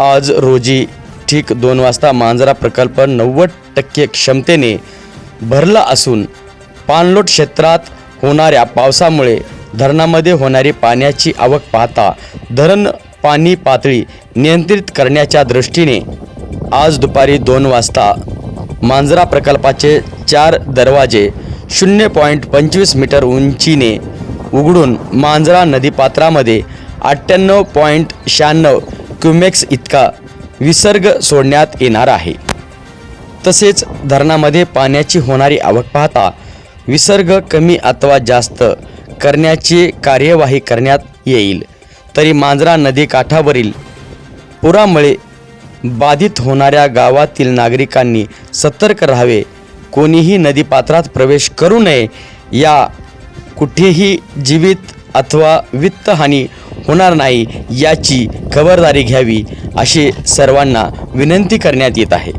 आज रोजी ठीक दोन वाजता मांजरा प्रकल्प नव्वद टक्के क्षमतेने भरला असून पाणलोट क्षेत्रात होणाऱ्या पावसामुळे धरणामध्ये होणारी पाण्याची आवक पाहता धरण पाणी पातळी नियंत्रित करण्याच्या दृष्टीने आज दुपारी दोन वाजता मांजरा प्रकल्पाचे चार दरवाजे शून्य पॉईंट पंचवीस मीटर उंचीने उघडून मांजरा नदीपात्रामध्ये अठ्ठ्याण्णव पॉईंट शहाण्णव क्युमेक्स इतका विसर्ग सोडण्यात येणार आहे. तसेच धरणामध्ये पाण्याची होणारी आवक पाहता विसर्ग कमी अथवा जास्त करण्याची कार्यवाही करण्यात येईल. तरी मांजरा नदीकाठावरील पुरामुळे बाधित होणाऱ्या गावातील नागरिकांनी सतर्क राहावे. कोणीही नदीपात्रात प्रवेश करू नये या कुठेही जीवित अथवा वित्तहानी होणार नाही याची खबरदारी घ्यावी अशी सर्वांना विनंती करण्यात येत आहे.